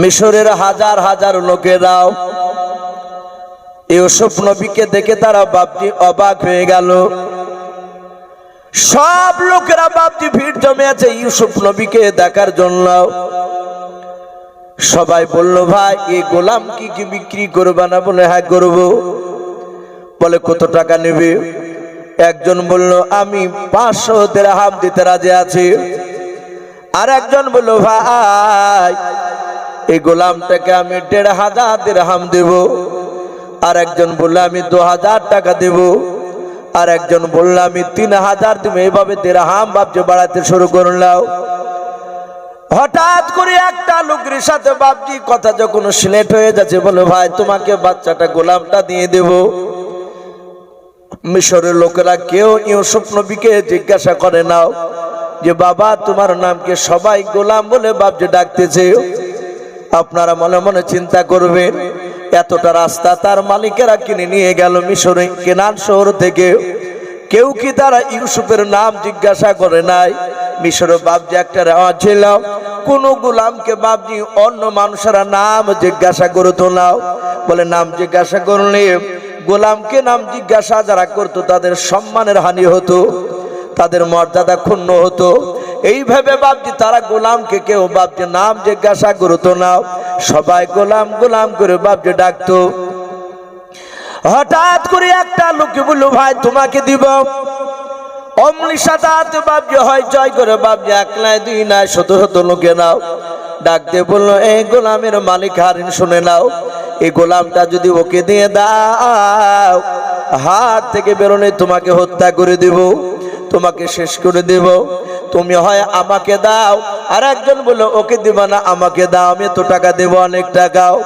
মিশরের হাজার হাজার লোকেরাও ইউসুফ নবীকে দেখে তারা বাপটি অবাক হয়ে গেল। সব লোকেরা বাপটি ভিড় জমে আছে ইউসুফ নবীকে দেখার জন্য। সবাই বলল, ভাই এই গোলাম কি কি বিক্রি করবে না? বলে হ্যাঁ করব। বলে, কত টাকা নেবে? একজন বলল, আমি পাঁচশো দেড়হাম দিতে রাজি আছি। আর একজন বলল, ভাই এই গোলামটাকে আমি দেড় হাজার দেড়হাম দেব। আর একজন বলল আমি দু হাজার টাকা দেব। আর একজন বলল আমি তিন হাজার দেবো এইভাবে দেড়হাম ভাবছে বাড়াতে শুরু করলাম হঠাৎ করে একটা লোকের সাথে বাপজি কথা যখন সিলেট হয়ে যাচ্ছে, বলে, ভাই, তোমাকে বাচ্চাটা গোলামটা দিয়ে দেবো। মিশরের লোকেরা কেউ ইউসুফ নবীকে জিজ্ঞাসা করে নাও যে, বাবা, তোমার নামকে সবাই গোলাম বলে বাপজি ডাকতেছে। আপনারা মনে মনে চিন্তা করবেন, এতটা রাস্তা তার মালিকেরা কিনে নিয়ে গেল মিশরে, কেনান শহর থেকে। কেউ কি তারা ইউসুফের নাম জিজ্ঞাসা করে নাই? মিশরে বাপজি একটা রেওয়া ছিল, কোন গোলামকে বাপজি অন্য মানুষেরা নাম জিজ্ঞাসা করতো নাও বলে, নাম জিজ্ঞাসা করলে গোলামকে নাম জিজ্ঞাসা যারা করতো তাদের সম্মানের হানি হতো, তাদের মর্যাদা ক্ষুণ্ণ হতো। এইভাবে বাপজি তারা গোলামকে কেউ বাপজি নাম জিজ্ঞাসা করতো না সবাই গোলাম গোলাম করে বাপজি ডাকতো। হঠাৎ করে একটা লোকে বলল, ভাই, তোমাকে দিব। অমলি সাদাত বাপজি হয়, জয় করে বাপজি একলায় দুই নাই, শত শত লোকে নাও। ডাক দিয়ে বলল এই গোলামের মালিক, হারিন, শুনে নাও। এই গোলামটা যদি ওকে দিয়ে দাও, হাত থেকে বেরোলে তোমাকে হত্যা করে দেব, তোমাকে শেষ করে দেব। তুমি হয় আমাকে দাও। আর একজন বলল, ওকে দিব না, আমাকে দাও, আমি তো টাকা দেব, অনেক টাকাও।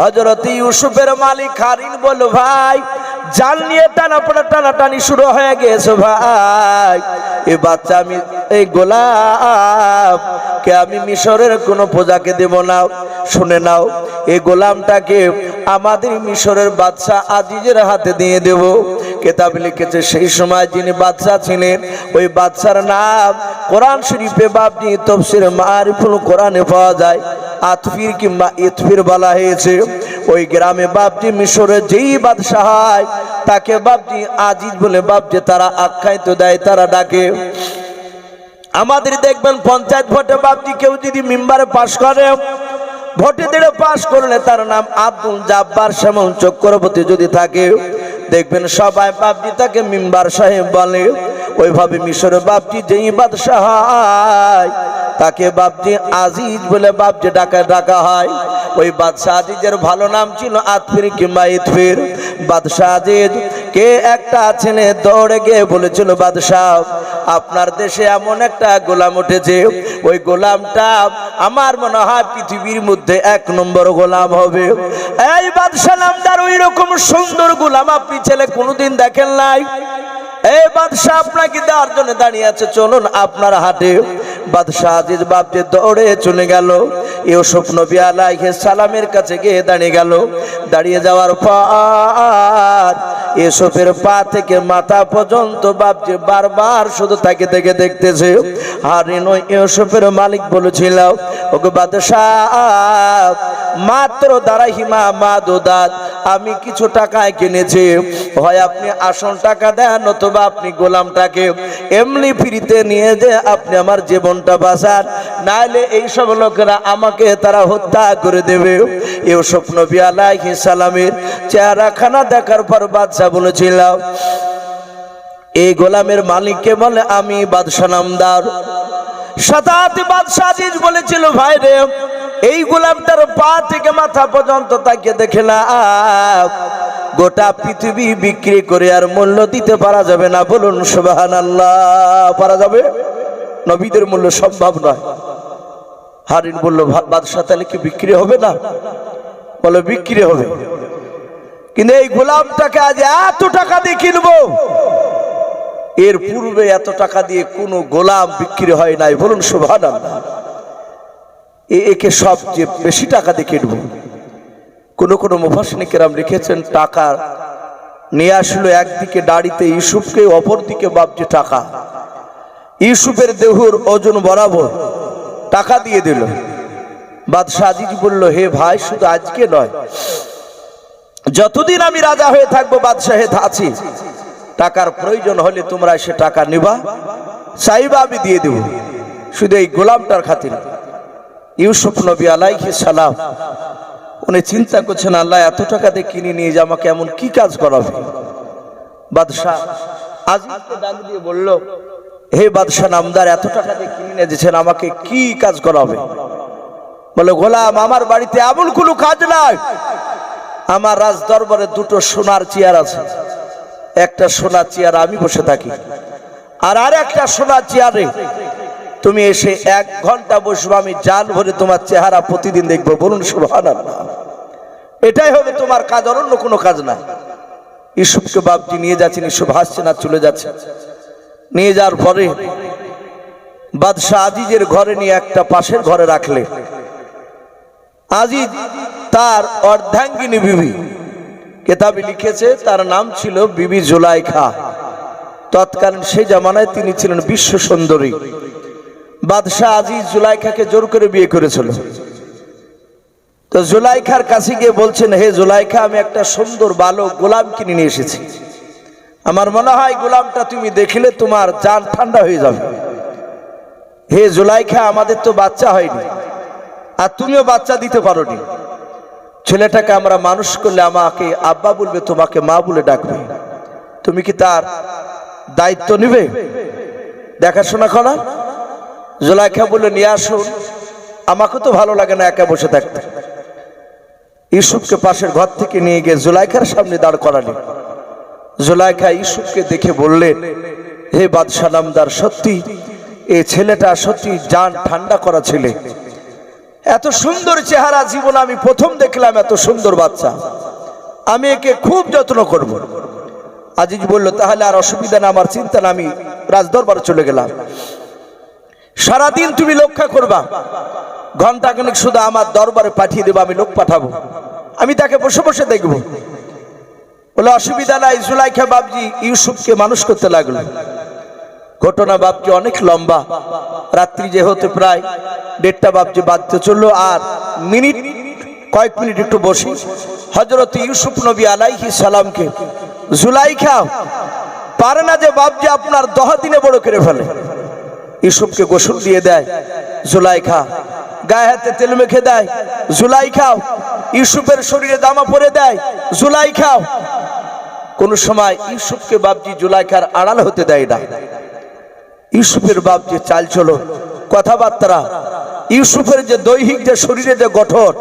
হজরত ইউসুফের মালিক হারিন বলো ভাই, জাল নিয়ে টানা পড়া টানা টানি শুরু হয়ে গেছে ভাই। এই বাচ্চা আমি, এই গোলাপ কে আমি মিশরের কোনো প্রজাকে দেব না। শুনে নাও এই গোলামটাকে আমাদের মিশরের বাদশাহ আজিজের হাতে দিয়ে দেব। কেতাব লিখেছে, সেই সময় যিনি বাদশাহ ছিলেন, ওই বাদশার নাম কোরআন শরীফে বাবনি তফসির মারিফুল কোরআনে পাওয়া যায়। আতফির কিংবা ইতফির বলা হয়েছে, ওই গ্রামে বাপজি মিশরে যেই বাদশাহ হয়, তাকে বাপজি আজিজ বলে বাপজি তারা আখ্যায়িত দেয়, তারা ডাকে, আমাদের দেখবেন পঞ্চায়েত ভোটে বাপজি কেউ যদি মেম্বারে পাশ করে, ভোটে দেড়ে পাশ করলে তার নাম আব্দুল জাব্বার শ্যামল চক্রবর্তী যদি থাকে দেখবেন সবাই বাপটি তাকে মিম্বার সাহেব বলে, ওইভাবে মিশর বাপটি যেই বাদশাহ, তাকে বাপটি আজিজ বলে বাপটি ডাকা ডাকা হয়। ওই বাদশাহ আজিজের ভালো নাম ছিল আতফির কিংবা ইতফির বাদশাহ আজিজ কে একটা ছেলে দৌড়ে গিয়ে বলেছিল, বাদশাহ, আপনার দেশে এমন একটা গোলাম উঠেছে। ওই গোলামটা আমার মনে হয় পৃথিবীর মধ্যে এক নম্বর গোলাম হবে। এই বাদশাহ নামদার ওই রকম সুন্দর গোলাম আপনি ছেলে কোনোদিন দেখেন নাই? এই বাদশাহ আপনাকে দেওয়ার জন্য দাঁড়িয়ে আছে। চলুন আপনার হাটে। বাদশাহ আজিজ বাপকে দৌড়ে চলে গেল, ইউসুফ নবী আলাইহিস সালামের কাছে গিয়ে দাঁড়িয়ে গেল। দাঁড়িয়ে যাওয়ার পর ইউসুফের পা থেকে মাথা পর্যন্ত বাপজি বারবার শুধু তাকে দেখে দেখতেছে। হারিন ওই ইউসুফের মালিক বলেছিল ওকে বাদশাহ, মাত্র দ্বারা হিমা মা দুদাত আমি কিছু টাকায় কিনেছি। হয় আপনি আসল টাকা দেন, অথবা আপনি গোলামটাকে এমনি ফিরিতে নিয়ে যে আপনি আমার জীবনটা বাঁচান। নাহলে এইসব লোকেরা আমাকে তারা হত্যা করে দেবে। ইউসুফ নবী আলাইহিস সালামের চেহারাখানা দেখার পর বাদশাহ বলেছিলাম এই গোলামের মালিককে বলে আমি বাদশাহ নামদার। শতাব্দী বাদশাহ বলেছিল, ভাই রে, এই গোলামটার পা থেকে মাথা পর্যন্ত তাকে দেখে না গোটা পৃথিবী বিক্রি করে আর মূল্য দিতে পারা যাবে না। বলুন সুবাহান আল্লাহ পারা যাবে? নবীদের মূল্য সম্ভব নয়। হারিন বলল বাদশাহ তাহলে কি বিক্রি হবে না? বলে, বিক্রি হবে। কিন্তু এই গোলামটাকে আজ এত টাকা দিয়ে কিনবো। এর পূর্বে এত টাকা দিয়ে কোনো গোলাম বিক্রি হয় নাই, বলুন সুভান একে সবচেয়ে বেশি টাকা দিয়ে কিনবো। কোনো কোনো মুফাসনিকেরাম লিখেছেন, টাকা নিয়ে আসলো একদিকে দাড়িতে ইউসুফকে অপর দিকে বাপজি টাকা। ইউসুফের দেহুর ওজন বরাবর টাকা দিয়ে দিল। বাদশাহ আজিজ বলল, হে ভাই, শুধু আজকে নয় যতদিন আমি রাজা হয়ে থাকব, বাদশাহে আছি। টাকার প্রয়োজন হলে তোমরা সে টাকা নিবা। চাইবা আমি দিয়ে দেব। শুধু এই গোলামটার খাতির। ইউসুফ নবী আলাইহি সালাম, উনি চিন্তা করছেন, আল্লাহ, এত টাকা দিয়ে কিনে নিয়ে যে আমাকে এমন কি কাজ করাবে? বাদশাহ আজিজকে ডাক দিয়ে বলল, হে বাদশাহ নামদার, এত টাকা দিয়ে কিনে নিয়ে দিয়েছেন আমাকে কি কাজ করাবে? বলে, গোলাম, আমার বাড়িতে এমন কোনো কাজ নাই। আমার রাজ দরবারে দুটো সোনার চেয়ার আছে। একটা সোনার চেয়ার আমি বসে থাকি। আর আর একটা সোনার চেয়ারে তুমি এসে এক ঘণ্টা বসবো, আমি জান ভরে তোমার চেহারা প্রতিদিন দেখব। বলুন সুহান এটাই হবে তোমার কাজ অন্য কোনো কাজ না। ইসুফকে বাপজি নিয়ে যাচ্ছেন, ইসুফ হাসছে না, চলে যাচ্ছে। নিয়ে যাওয়ার পরে বাদশাহ আজিজের ঘরে নিয়ে একটা পাশের ঘরে রাখলে। আজিজ তার অর্ধাঙ্গিনী বিবি। কেতাবে লিখেছে, তার নাম ছিল বিবি জুলাইখা। তৎকালীন সেই জামানায় তিনি ছিলেন বিশ্ব সুন্দরী। বাদশাহ আজিজ জুলাইখাকে জোর করে বিয়ে করেছিল। তো জুলাইখার কাছে গিয়ে বলছেন, হে জুলাইখা, আমি একটা সুন্দর বালক গোলাম কিনে নিয়ে এসেছি। আমার মনে হয় গোলামটা তুমি দেখলে তোমার জান ঠান্ডা হয়ে যাবে। হে জুলাইখা, আমাদের তো বাচ্চা হয়নি। আর তুমিও বাচ্চা দিতে পারোনি। ছেলেটাকে আমরা মানুষ করলে আমাকে আব্বা বলবে, তোমাকে মা বলে ডাকবে। তুমি কি তার দায়িত্ব নিবে? দেখাশোনা করা। জোলাইখা বলে নিয়ে আসুন। আমাকে তো ভালো লাগে না একা বসে থাকতে। ইসুফকে পাশের ঘর থেকে নিয়ে গিয়ে জুলাইখার সামনে দাঁড় করালেন। জুলাইখা ইসুফকে দেখে বললেন হে বাদশাহ নামদার, সত্যি এই ছেলেটা সত্যি জান ঠান্ডা করা ছেলে। এত সুন্দর চেহারা জীবন আমি প্রথম দেখলাম এত সুন্দর বাচ্চা। আমি একে খুব যত্ন করব। আজিজ বলল, তাহলে আর অসুবিধা না, আমার চিন্তা না, আমি রাজদরবারে চলে গেলাম। সারাদিন তুমি লক্ষ্য করবা ঘণ্টা খানিক শুধু আমার দরবারে পাঠিয়ে দেবো, আমি লোক পাঠাবো। আমি তাকে বসে বসে দেখব। বলে, অসুবিধা নাই, জুলাইখা বাবজি ইউসুফকে মানুষ করতে লাগল। ঘটনা বাপজি অনেক লম্বা। রাত্রি যে হতে প্রায় দেড়টা বাপজি বাঁধতে চলল, আর মিনিট, কয়েক মিনিট একটু বসি। হজরত ইউসুফ নবী আলাইহি সালামকে, জুলাইখা, পারে না যে বাপজি আপনার দহ দিনে বড় করে ফেলে? ইউসুফকে গোসল দিয়ে দেয় জুলাই জুলাইখা, গায়ে হাতে তেল মেখে দেয় জুলাই খাও ইউসুফের শরীরে দামা পরে দেয় জুলাই খাও কোন সময় ইউসুফকে বাপজি জুলাইখার আড়াল হতে দেয় না। ইউসুফের বাপ যে চাল চলো কথাবার্তা, ইউসুফের যে দৈহিক যে শরীরে যে গঠন,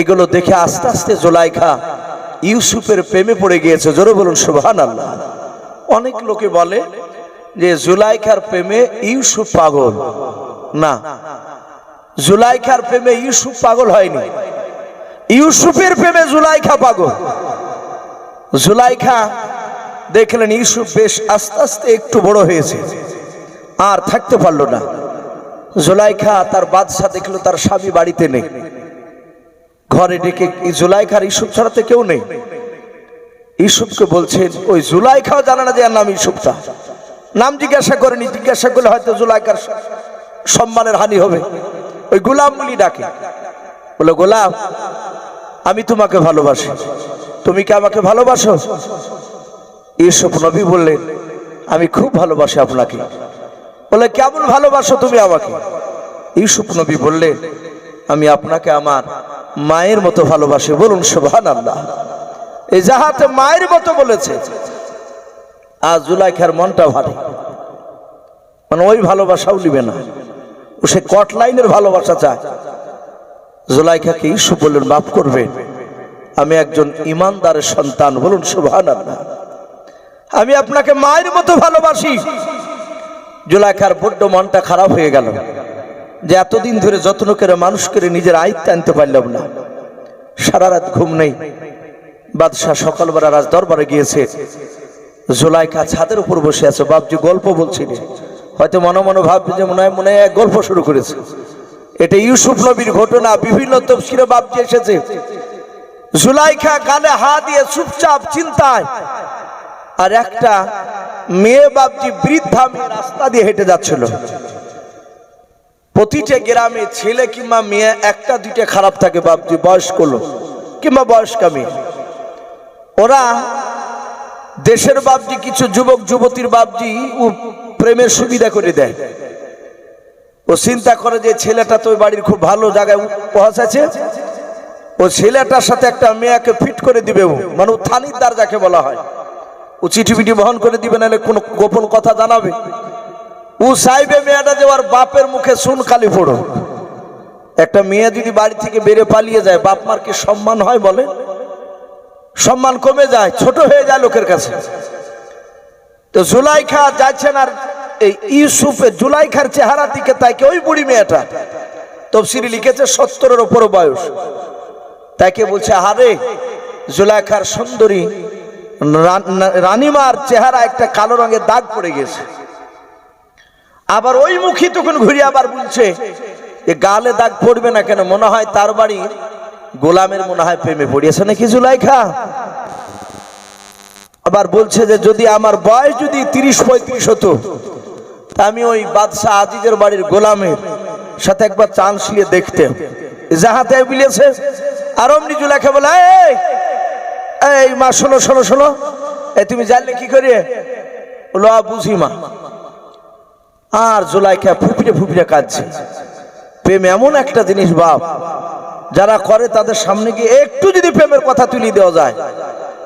এগুলো দেখে আস্তে আস্তে জোলাইখা ইউসুফের প্রেমে পড়ে গিয়েছে। জোরে বলুন সুবহান আল্লাহ অনেক লোকে বলে যে জুলাইখার প্রেমে ইউসুফ পাগল। না, জুলাইখার প্রেমে ইউসুফ পাগল হয়নি। ইউসুফের প্রেমে জুলাইখা পাগল। জুলাইখা দেখলেন ইউসুফ বেশ আস্তে আস্তে একটু বড় হয়েছে। আর থাকতে পারল না। জুলাইখা তার বাদশাহ দেখল তার স্বামী বাড়িতে নেই। ঘরে ডেকে জুলাইখার ইসুফ ছাড়াতে কেউ নেই? ইসুফকে বলছেন, ওই জুলাইখাও জানে না যে নাম ইসুফটা। নাম জিজ্ঞাসা করেনি, জিজ্ঞাসা করলে হয়তো জুলাইকার সম্মানের হানি হবে। ওই গোলাম বলি ডাকে। বলে, গোলাম, আমি তোমাকে ভালোবাসি। তুমি কি আমাকে ভালোবাসো? ইসুফ নবী বললেন, আমি খুব ভালোবাসি আপনাকে। বলে, কেমন ভালোবাসো তুমি আমাকে? ইউসুফ নবী বললেন আমি আপনাকে আমার মায়ের মতো ভালোবাসি। বলুন সুবহান আল্লাহ এই যাহাতে মায়ের মতো বলেছে। আজ জুলাইখার মনটা ভারী। মানে ওই ভালোবাসাও নিবে না। ও সে কট লাইনের ভালোবাসা চায়। জুলাইখাকে ইসুফ বললেন, মাফ করবে। আমি একজন ইমানদারের সন্তান। বলুন সুবহান আল্লাহ আমি আপনাকে মায়ের মতো ভালোবাসি। জুলাইখার বড্ড মনটা খারাপ হয়ে গেল যে এতদিন ধরে যত্ন করে মানুষ করে নিজের আয়ত্তে আনতে পারলাম না। সারা রাত ঘুম নেই। বাদশাহ সকালবেলা রাজ দরবারে গিয়েছে। জুলাইখা ছাদের উপর বসে আছে। বাপজি গল্প বলছিলেন হয়তো মনে মনে ভাববে যে মনে হয় মনে হয় গল্প শুরু করেছে। এটা ইউসুফ নবীর ঘটনা, বিভিন্ন তফসিরে বাপজি এসেছে। জুলাইখা গালে হা দিয়ে চুপচাপ চিন্তায়। আর একটা মেয়ে বাপজি বৃদ্ধা মেয়ে রাস্তা দিয়ে হেঁটে যাচ্ছিল। প্রতিটা গ্রামে ছেলে কিংবা মেয়ে একটা, দুইটা খারাপ থাকে বাপজি বয়স্ক লোক কিংবা বয়স্কা মেয়ে। ওরা দেশের বাপজি কিছু যুবক, যুবতীর বাপজি ও প্রেমের সুবিধা করে দেয়। ও চিন্তা করে যে ছেলেটা তো বাড়ির খুব ভালো জায়গায় পৌঁছাছে ও ছেলেটার সাথে একটা মেয়েকে ফিট করে দিবে মানে ও থানিদার যাকে বলা হয়। ও চিঠি পিঠি বহন করে দিবে, নাহলে কোনো গোপন কথা জানাবে। ও চাইবে মেয়েটা যে ওর বাপের মুখে শুন খালি পড়ো একটা মেয়ে যদি বাড়ি থেকে বেড়ে পালিয়ে যায়, বাপ মার কি সম্মান হয় বলে? সম্মান কমে যায়, ছোট হয়ে যায় লোকের কাছে। তো জুলাইখা যাচ্ছেন আর এই ইউসুফে, জুলাইখার চেহারা দিকে তাকে ওই বুড়ি মেয়েটা। তফসিরি লিখেছে, সত্তরের ওপর বয়স। তাকে বলছে আরে জুলাইখার সুন্দরী রানীমার চেহারা একটা কালো রঙের দাগ পড়ে গেছে। আবার ওই মুখী তখন ঘুরে আবার বলছে যে গালে দাগ পড়বে না কেন? মনে হয় তার বাড়ি গোলামের মনে হয় প্রেমে পড়িয়েছে নাকি জুলাইখা? আবার বলছে যে, যদি আমার বয়স যদি তিরিশ পঁয়ত্রিশ হতো আমি ওই বাদশাহ আজিজের বাড়ির গোলামের সাথে একবার চান্স নিয়ে দেখতে। যাহাতে বিলেছে, আর অমনি জুলাইখা বলে "এই, মা শোনো শোনো শোনো। এই তুমি জানলে কি করে বলো "আ, বুঝি মা। আর জুলাইখা ফুপিয়ে ফুপিয়ে কাঁদছে। প্রেম এমন একটা জিনিস বাপ। যারা করে তাদের সামনে গিয়ে একটু যদি প্রেমের কথা তুলি দেওয়া যায়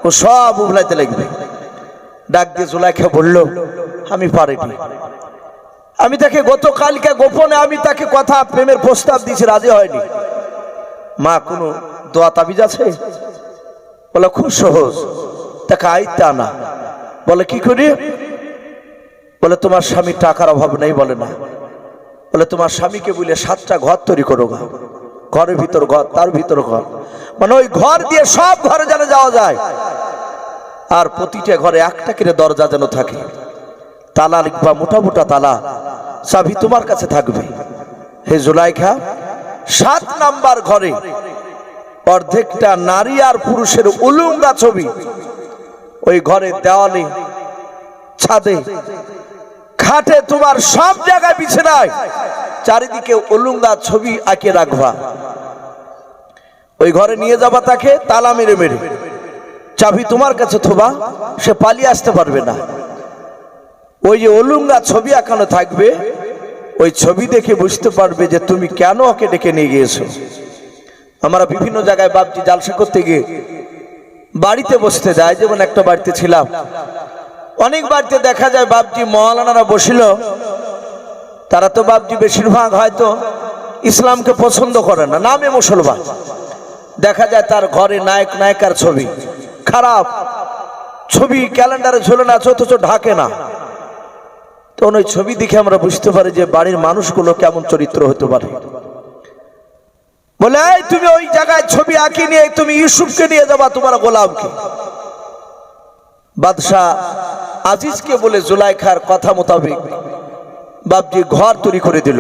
ও সব উবলাইতে লাগবে। ডাক দিয়ে জুলাইখা বলল আমি পারিনি। আমি তাকে গতকালকে গোপনে আমি তাকে কথা প্রেমের প্রস্তাব দিয়েছি রাজি হয়নি। মা কোনো দোয়া তাবিজ আছে? বলে, খুব সহজ। তাকে আইতে আনা। বলে, কি করি? বলে, তোমার স্বামী টাকার অভাব নেই, বলে, না। বলে, তোমার স্বামীকে বলে সাতটা ঘর তৈরি করো গা। ঘরের ভিতর ঘর, তার ভিতর ঘর। মানে ওই ঘর দিয়ে সব ঘরে যেন যাওয়া যায়। আর প্রতিটা ঘরে একটা করে দরজা যেন থাকে। তালা লিখবা, মোটা মোটা তালা। চাবি তোমার কাছে থাকবে। হে জুলাইখা, সাত নাম্বার ঘরে অর্ধেকটা নারী আর পুরুষের উলুঙ্গা ছবি। ওই ঘরের দেওয়ালে, ছাদে খাটে তোমার সব জায়গায় বিছানায়। চারিদিকে উলুঙ্গা ছবি আঁকে রাখবা। ওই ঘরে নিয়ে যাবা তাকে, তালা মেরে মেরে। চাবি তোমার কাছে থোবা, সে পালিয়ে আসতে পারবে না। ওই যে অলুঙ্গা ছবি আঁকানো থাকবে, ওই ছবি দেখে বুঝতে পারবে যে তুমি কেন ওকে ডেকে নিয়ে গিয়েছো। আমরা বিভিন্ন জায়গায় বাপজি জালসা করতে গিয়ে বাড়িতে বসতে যায়, যেমন একটা বাড়িতে ছিলাম। অনেক বাড়িতে দেখা যায় বাপজি মহালানারা বসিল। তারা তো বাপজি বেশিরভাগ হয়তো ইসলামকে পছন্দ করে না, নামে মুসলমান। দেখা যায় তার ঘরে নায়ক, নায়িকার ছবি। খারাপ। ছবি ক্যালেন্ডারে ঝুলে না, অথচ ঢাকে না। তখন ওই ছবি দেখে আমরা বুঝতে পারি যে বাড়ির মানুষগুলো কেমন চরিত্র হতে পারে। বলে "এই, তুমি ওই জায়গায় ছবি আঁকি নিয়ে তুমি ইউসুফকে নিয়ে যাবা তোমার গোলামকে। বাদশাহ আজিজকে বলে জুলাইখার কথা মোতাবেক বাপজি ঘর তৈরি করে দিল।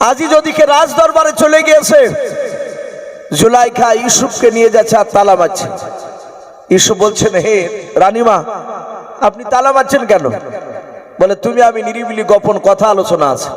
আজিজ ওদিকে রাজ দরবারে চলে গিয়েছে। জুলাইখা ইউসুফকে নিয়ে যাচ্ছে আর তালা মারছে। ইউসুফ বলছেন হে রানীমা আপনি তালা মারছেন কেন? বলে তুমি আমি নিরিবিলি গোপন কথা আলোচনা আছে।